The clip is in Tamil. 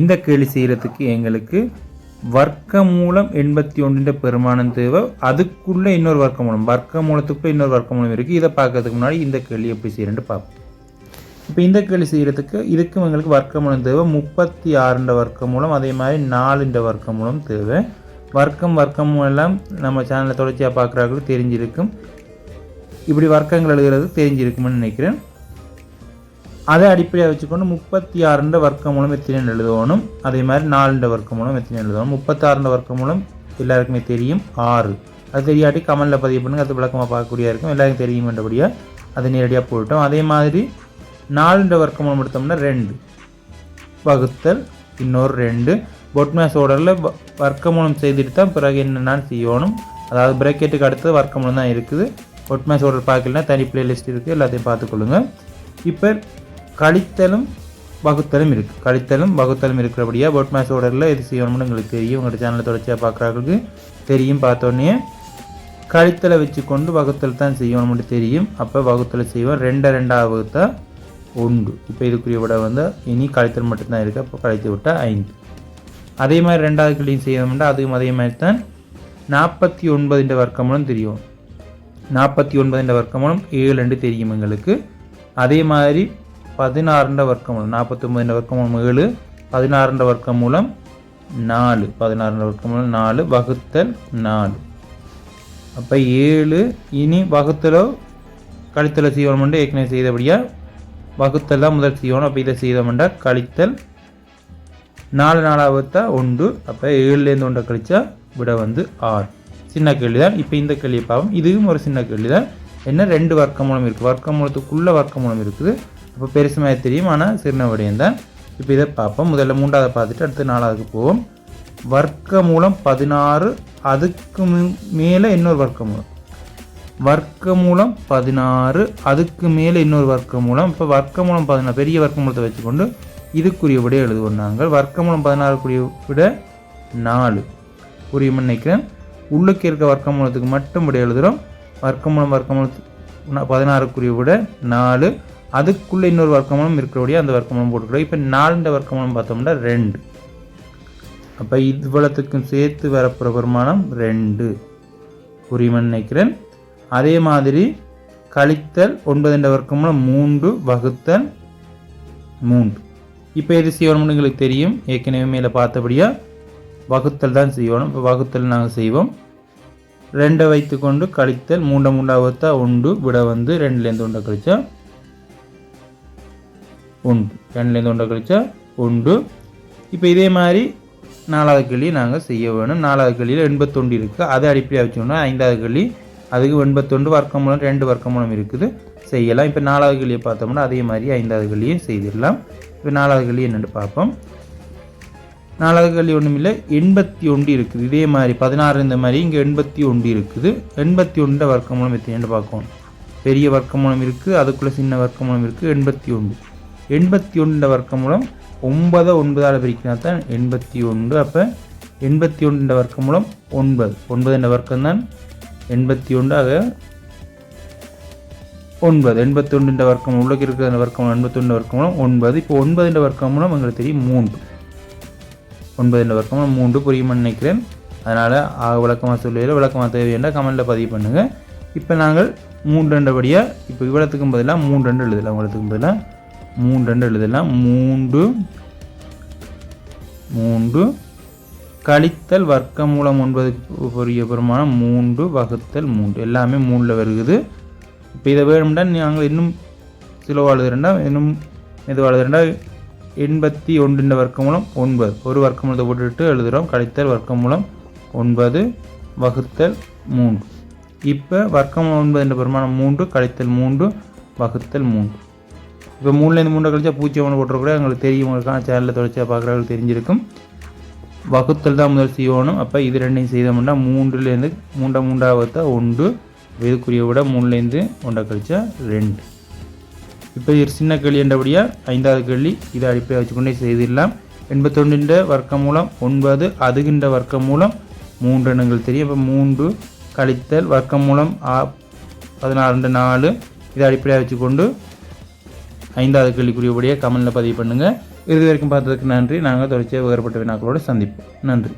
இந்த கேள்வி செய்கிறதுக்கு எங்களுக்கு வர்க்க மூலம் எண்பத்தி ஒன்றின் பெருமானம் தேவை. அதுக்குள்ளே இன்னொரு வர்க்க மூலம் வர்க்க மூலத்துக்குள்ளே இன்னொரு வர்க்க மூலம் இருக்குது இதை பார்க்கறதுக்கு முன்னாடி இந்த கேள்வி எப்படி செய்கிறேன்னு பார்ப்போம். இப்போ இந்த கேள்வி செய்கிறதுக்கு இதுக்கும் எங்களுக்கு வர்க்க மூலம் தேவை. முப்பத்தி ஆறுன்ற வர்க்க மூலம் அதே மாதிரி நாலுன்ற வர்க்க மூலம் தேவை. வர்க்கம் வர்க்கம் எல்லாம் நம்ம சேனலில் தொடர்ச்சியாக பார்க்குறாங்களுக்கு தெரிஞ்சிருக்கும். இப்படி வர்க்கங்கள் எழுதுறது தெரிஞ்சிருக்கும்னு நினைக்கிறேன். அதை அடிப்படையாக வச்சுக்கொண்டு முப்பத்தி ஆறுன்ற வர்க்க மூலம் எத்தனை எழுதணும். அதே மாதிரி நாலுன்ற வர்க்க மூலம் எத்தனை எழுதணும். முப்பத்தாறுன்ற வர்க்க மூலம் எல்லாருக்குமே தெரியும். ஆறு. அது தெரியாட்டி கமலில் பதிவு பண்ணுங்க. அது விளக்கமாக பார்க்கக்கூடிய இருக்கும். எல்லாருக்கும் தெரியுமென்றபடியாக அதை நேரடியாக போட்டோம் அதே மாதிரி நாலுன்ற வர்க்க மூலம் எடுத்தோம்னா ரெண்டு. வகுத்தல் இன்னொரு ரெண்டு. பொட்மேஸ் ஓர்டரில் வர்க்க மூலம் செய்துட்டு தான் பிறகு என்னென்னு செய்யணும். அதாவது பிரேக்கெட்டுக்கு அடுத்தது வர்க்க மூலம் தான் இருக்குது. பொட்மேஸ் ஓர்டர் பார்க்கலனா தனி பிளேலிஸ்ட் இருக்குது எல்லாத்தையும் பார்த்துக்கொள்ளுங்க. இப்போ கழித்தலும் வகுத்தலும் இருக்குது கழித்தலும் வகுத்தலும் இருக்கிறபடியாக போட் மேட்ச் ஆர்டரில் எது செய்யணும்னு உங்களுக்கு தெரியும். உங்களோட சேனலில் தொடர்ச்சியாக பார்க்குறவங்களுக்கு தெரியும் பார்த்தோன்னே. கழித்தலை வச்சுக்கொண்டு வகுத்தல் தான் செய்யணும்னு தெரியும். அப்போ வகுத்தலை செய்வோம் ரெண்டை ரெண்டாக வகுத்தா ஒன்று. இப்போ இதுக்குரிய விட வந்து இனி கழித்தல் மட்டும்தான் இருக்குது அப்போ கழித்து விட்டால் ஐந்து. அதே மாதிரி ரெண்டாவது கிளியும் செய்யணும்னா அதுவும் அதே மாதிரி தான் நாற்பத்தி ஒன்பதுன்ற வர்க்கமூலம் தெரியும். நாற்பத்தி ஒன்பதுன்ற வர்க்கமூலம் ஏழு ரெண்டு தெரியும் எங்களுக்கு. அதே மாதிரி பதினாறுன்ற வர்க்கம் மூலம் நாற்பத்தொம்பதுன்ற வர்க்கம் மூலம் ஏழு பதினாறுன்ற வர்க்கம் மூலம் நாலு பதினாறுன்ற வர்க்கம் மூலம் நாலு வகுத்தல் நாலு. அப்போ ஏழு இனி வகுத்தலோ கழித்தலை செய்வோம்ண்டு ஏற்கனவே செய்தபடியாக வகுத்தல் தான் முதல் செய்யணும் அப்போ இதை செய்தோம்டா கழித்தல் நாலு நாலாவத்தா ஒன்று. அப்போ ஏழுலேருந்து ஒன்றை கழிச்சா விட வந்து ஆறு. சின்ன கேள்வி தான் இப்போ இந்த கேள்வியை பார்ப்போம். இதுவும் ஒரு சின்ன கேள்வி தான் என்ன? ரெண்டு வர்க்க மூலம் இருக்குது வர்க்க மூலத்துக்குள்ளே வர்க்க மூலம் இருக்குது. அப்போ பெருசுமாக தெரியும். ஆனால் சிறுன விடயம் தான். இப்போ இதை பார்ப்போம். முதல்ல மூன்றாவது பார்த்துட்டு அடுத்து நாலாவதுக்கு போவோம். வர்க்க மூலம் பதினாறு அதுக்கு மேலே இன்னொரு வர்க்க மூலம் வர்க்க மூலம் பதினாறு அதுக்கு மேலே இன்னொரு வர்க்க மூலம் இப்போ வர்க்க மூலம் பதினாறு பெரிய வர்க்க மூலத்தை வச்சுக்கொண்டு இதுக்குரிய விட எழுதுவோம் நாங்கள். வர்க்க மூலம் பதினாறுக்குரிய விட நாலு. புரியும்னு நினைக்கிறேன்? உள்ளுக்கு இருக்க வர்க்க மூலத்துக்கு மட்டும் விட எழுதுகிறோம் வர்க்க மூலம் வர்க்க மூலத்து பதினாறுக்குரிய விட நாலு. அதுக்குள்ளே இன்னொரு வர்க்கமூலம் இருக்கிறபடியே அந்த வர்க்கமூலம் போட்டுக்கிறோம் இப்போ நாலுண்ட வர்க்கமூலம் பார்த்தோம்னா ரெண்டு. அப்போ இவ்வளத்துக்கும் சேர்த்து வரப்புற பெருமானம் ரெண்டு. புரியுமென்னு நினைக்கிறேன். அதே மாதிரி கழித்தல் ஒன்பதுண்ட வர்க்கமூலம் மூன்று வகுத்தல் மூன்று. இப்போ எது செய்யணும்னு எங்களுக்கு தெரியும். ஏற்கனவே மேலே பார்த்தபடியாக வகுத்தல் தான் செய்யணும். இப்போ வகுத்தல் நாங்கள் செய்வோம். ரெண்டை வைத்துக்கொண்டு கழித்தல் மூண்டை மூண்டா வகுத்தா உண்டு விட வந்து ரெண்டுலேருந்து ஒன்றை கழிச்சா உண்டு. ரெண்டுலேருந்து ஒன்றை கழிச்சா உண்டு. இப்போ இதே மாதிரி நாலாவது கிளி நாங்கள் செய்ய வேணும். நாலாவது கிளியில் எண்பத்தொண்டு இருக்குது அதை அடிப்படையாக வச்சோம்னா ஐந்தாவது கிளி அதுக்கு எண்பத்தொண்டு வர்க்கமூலம் ரெண்டு வர்க்கமூலம் இருக்குது. செய்யலாம். இப்போ நாலாவது கிளியை பார்த்தோம்னா அதே மாதிரி ஐந்தாவது கிளியும் செய்திடலாம். இப்போ நாலாவது கிளி என்னென்னு பார்ப்போம். நாலாவது கேள்வி ஒன்றும் இல்லை எண்பத்தி ஒன்று இருக்குது. இதே மாதிரி பதினாறு இந்த மாதிரி இங்கே எண்பத்தி ஒன்று இருக்குது. எண்பத்தி ஒன்றை வர்க்கம் மூலம் எத்தனை பார்க்கணும். பெரிய வர்க்கம் மூலம் இருக்குது அதுக்குள்ளே சின்ன வர்க்கம் மூலம் இருக்குது எண்பத்தி ஒன்று எண்பத்தி ஒன்று வர்க்கம் மூலம் ஒன்பதை ஒன்பதால் பிரிக்கினா தான் எண்பத்தி ஒன்று. அப்போ எண்பத்தி ஒன்று வர்க்கம் மூலம் ஒன்பது. ஒன்பது என்ற வர்க்கம் தான் எண்பத்தி ஒன்று ஆக ஒன்பது. எண்பத்தி ஒன்று வர்க்கம் உள்ளே இருக்கிற அந்த வர்க்கம் எண்பத்தி ஒன்று வர்க்கம் மூலம் ஒன்பது. இப்போ ஒன்பது என்ற வர்க்கம் மூலம் எங்களுக்கு தெரியும் மூன்று. ஒன்பது என்ற வர்க்கம் மூலம் மூன்று புரியுமான்னு நினைக்கிறேன். அதனால் ஆக விளக்கமாக சொல்லுவதில் விளக்கமாக தேவையான கமெண்ட்டில் பதிவு பண்ணுங்கள் இப்போ நாங்கள் மூன்று ரெண்டபடியாக இப்போ இவ்வளோத்துக்கும் பதிலாக மூன்று ரெண்டு எழுதலாம். இவ்வளோத்துக்கும் பதிலாக மூன்று ரெண்டு எழுதலாம் மூன்று மூன்று. கழித்தல் வர்க்க மூலம் ஒன்பது பெரிய பெருமானம் மூன்று வகுத்தல் மூன்று. எல்லாமே மூணில் வருகுது. இப்போ இதை வேணும்னா நாங்கள் இன்னும் சிலவா எழுதுறேன்டா இன்னும் மெதுவாக எழுதுறேன்டா. எண்பத்தி ஒன்றுன்ற வர்க்க மூலம் ஒன்பது. ஒரு வர்க்க மூலத்தை போட்டுட்டு எழுதுகிறோம் கழித்தல் வர்க்க மூலம் ஒன்பது வகுத்தல் மூன்று. இப்போ வர்க்கம் ஒன்பது என்ற பெருமானம் மூன்று கழித்தல் மூன்று வகுத்தல் மூன்று. இப்போ மூணுலேருந்து மூணு கழிச்சா பூச்சி ஒன்று போட்டுருக்கூட எங்களுக்கு தெரியும். உங்களுக்கான சேனலில் தொடர்ச்சியாக பார்க்குறவங்களுக்கு தெரிஞ்சிருக்கும். வகுத்தல் தான் முதல் செய்யணும் அப்போ இது ரெண்டையும் செய்தோம்னா மூன்றுலேருந்து மூண்டை மூன்றாவது ஒன்று. இதுக்குரிய விட மூணுலேருந்து ஒன்றை கழிச்சா ரெண்டு. இப்போ சின்ன கேள்வி என்றபடியாக ஐந்தாவது கேள்வி இதை அடிப்படையாக வச்சுக்கொண்டே செய்திடலாம். எண்பத்தொன்றின்ற வர்க்கம் மூலம் ஒன்பது அதுகின்ற வர்க்கம் மூலம் மூன்று எண்ணங்கள் தெரியும். இப்போ மூன்று கழித்தல் வர்க்கம் மூலம் பதினாறு நாலு இதை அடிப்படையாக வச்சுக்கொண்டு ஐந்தாவது கேள்விக்குரியபடியே கமெண்டில் பதிவு பண்ணுங்கள் இது வரைக்கும் பார்த்ததுக்கு நன்றி. நாங்கள் தொடர்ச்சியாக வேறுபட்ட வினாக்களோடு சந்திப்போம். நன்றி.